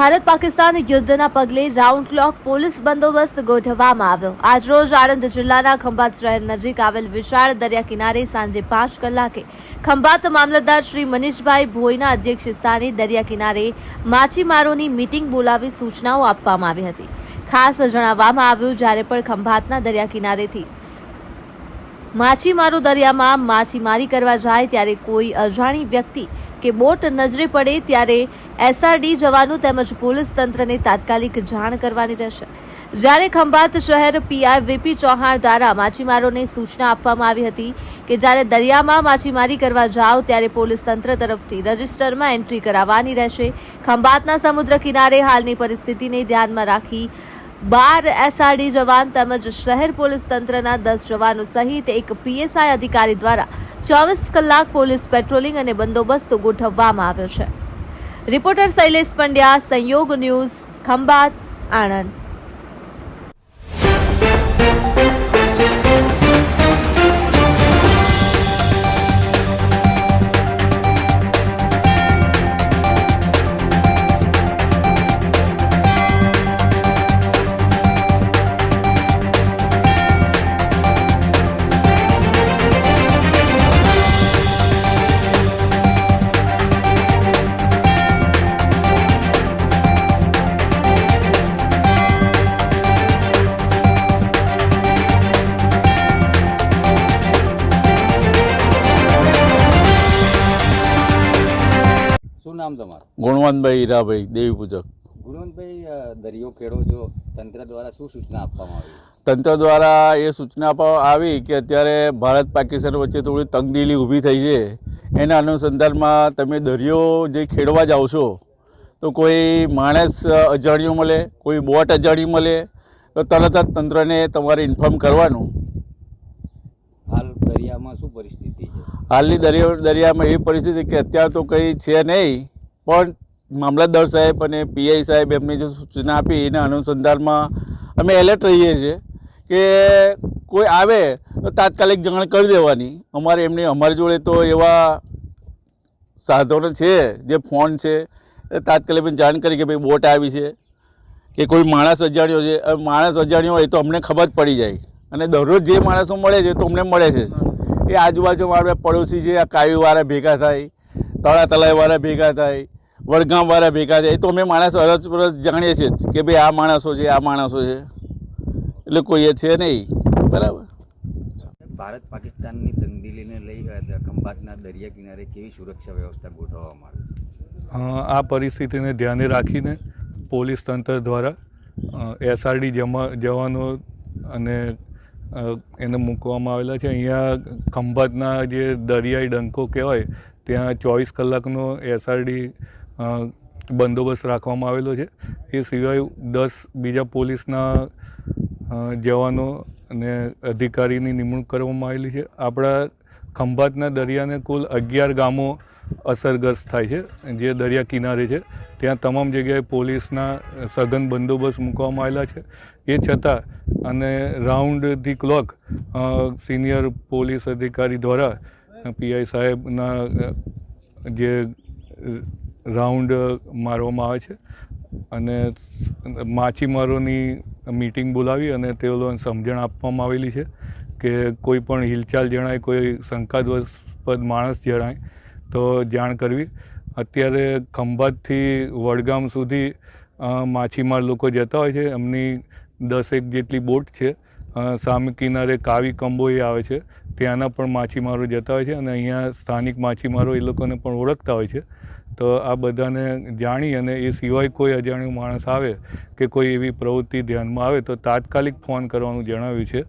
ભારત પાકિસ્તાન યુદ્ધના પગલે round clock police બંદોબસ્ત ગોઠવવામાં આવ્યો. આજરોજ આણંદ જિલ્લાના ખંભાત શહેર નજીક આવેલ વિશાળ દરિયા કિનારે સાંજે પાંચ કલાકે ખંભાત મામલતદાર શ્રી મનીષભાઈ ભોઈના અધ્યક્ષ સ્થાને દરિયા કિનારે માછીમારોની મીટિંગ બોલાવી સૂચનાઓ આપવામાં આવી હતી. ખાસ જણાવવામાં આવ્યું, જ્યારે પણ ખંભાતના દરિયા કિનારેથી માછીમારો દરિયામાં માછીમારી કરવા જાય ત્યારે કોઈ અજાણી વ્યક્તિ કે બોટ નજરે પડે ત્યારે એસઆરડી જવાનું તેમજ પોલીસ તંત્રને તાત્કાલિક જાણ કરવાની રહેશે. જ્યારે ખંભાત શહેર પીઆઈ વીપી ચૌહાણ દ્વારા માછીમારોને સૂચના આપવામાં આવી હતી કે જ્યારે દરિયામાં માછીમારી કરવા જાઓ ત્યારે પોલીસ તંત્ર તરફથી રજિસ્ટરમાં એન્ટ્રી કરાવવાની રહેશે. ખંભાતના સમુદ્ર કિનારે હાલની પરિસ્થિતિને ધ્યાનમાં રાખી બાર એસઆરડી જવાન તેમજ શહેર પોલીસ તંત્રના દસ જવાનો સહિત એક પીએસઆઈ અધિકારી દ્વારા ચોવીસ કલાક પોલીસ પેટ્રોલિંગ અને બંદોબસ્ત ગોઠવવામાં આવ્યો છે. રિપોર્ટર શૈલેષ પંડ્યા, સંયોગ ન્યૂઝ, ખંભાત, આણંદ. શું નામ તમારું? ગુણવંતભાઈ હીરાભાઈ દેવી પૂજક. ગુણવંતભાઈ દરિયો ખેડો છો તંત્ર દ્વારા શું સૂચના આપવામાં આવી? તંત્ર દ્વારા એ સૂચના આપવામાં આવી કે અત્યારે ભારત પાકિસ્તાન વચ્ચે થોડી તંગદીલી ઊભી થઈ છે. એના અનુસંધાનમાં તમે દરિયો જે ખેડવા જાઓ છો તો કોઈ માણસ અજાણ્યું મળે કોઈ બોટ અજાણ્યું મળે તો તરત જ તંત્રને તમારે ઇન્ફોર્મ કરવાનું હાલ દરિયામાં હાલની દરિયા દરિયામાં એવી પરિસ્થિતિ કે અત્યારે તો કંઈ છે નહીં, પણ મામલતદાર સાહેબ અને પીઆઈ સાહેબ એમને જે સૂચના આપી એના અનુસંધાનમાં અમે એલર્ટ રહીએ છીએ કે કોઈ આવે તો તાત્કાલિક જાણ કરી દેવાની. અમારે એમની અમારી જોડે તો એવા સાધનો છે, જે ફોન છે, એ તાત્કાલિક જાણ કરી કે ભાઈ બોટ આવી છે, કે કોઈ માણસ અજાણ્યો છે. માણસ અજાણ્યો હોય તો અમને ખબર પડી જાય. અને દરરોજ જે માણસો મળે છે તો અમને મળે છે. એ આજુબાજુ મારા પડોશી છે આ કાવીવાળા ભેગા થાય તળા તલાઈવાળા ભેગા થાય વડગામવાળા ભેગા થાય એ તો અમે માણસ અરજ પરસ જાણીએ છીએ કે ભાઈ આ માણસો છે આ માણસો છે. એટલે કોઈ એ છે નહીં. બરાબર. ભારત પાકિસ્તાનની તંગદીલીને લઈ ખંભાતના દરિયા કિનારે કેવી સુરક્ષા વ્યવસ્થા ગોઠવવામાં આવી? આ પરિસ્થિતિને ધ્યાને રાખીને પોલીસ તંત્ર દ્વારા એસઆરડી જમા જવાનો અને એને મૂકવામાં આવેલા છે. અહીંયા ખંભાતના જે દરિયાઈ ડંકો કહેવાય, ત્યાં ચોવીસ કલાકનો એસઆરડી બંદોબસ્ત રાખવામાં આવેલો છે. એ સિવાય દસ બીજા પોલીસના જવાનો અને અધિકારીની નિમણૂક કરવામાં આવેલી છે. આપણા ખંભાતના દરિયાને કુલ અગિયાર ગામો અસરગ્રસ્ત થાય છે, જે દરિયા કિનારે છે. ત્યાં તમામ જગ્યાએ પોલીસના સઘન બંદોબસ્ત મૂકવામાં આવેલા છે. એ છતાં અને round the clock senior police અધિકારી દ્વારા પીઆઈ સાહેબના જે રાઉન્ડ મારવામાં આવે છે અને માછીમારોની મીટિંગ બોલાવી અને તેઓને સમજણ આપવામાં આવેલી છે કે કોઈ પણ હિલચાલ જણાય, કોઈ શંકાસ્પદ માણસ જણાય તો જાણ કરવી. અત્યારે ખંભાતથી વડગામ સુધી માછીમાર લોકો જતા હોય છે. એમની દસેક જેટલી બોટ છે. સામે કિનારે કાવી કંબોઈ આવે છે. ત્યાંના પણ માછીમારો જતા હોય છે અને અહીંયા સ્થાનિક માછીમારો એ લોકોને પણ ઓળખતા હોય છે. તો આ બધાને જાણી અને એ સિવાય કોઈ અજાણ્યું માણસ આવે કે કોઈ એવી પ્રવૃત્તિ ધ્યાનમાં આવે તો તાત્કાલિક ફોન કરવાનું જણાવ્યું છે.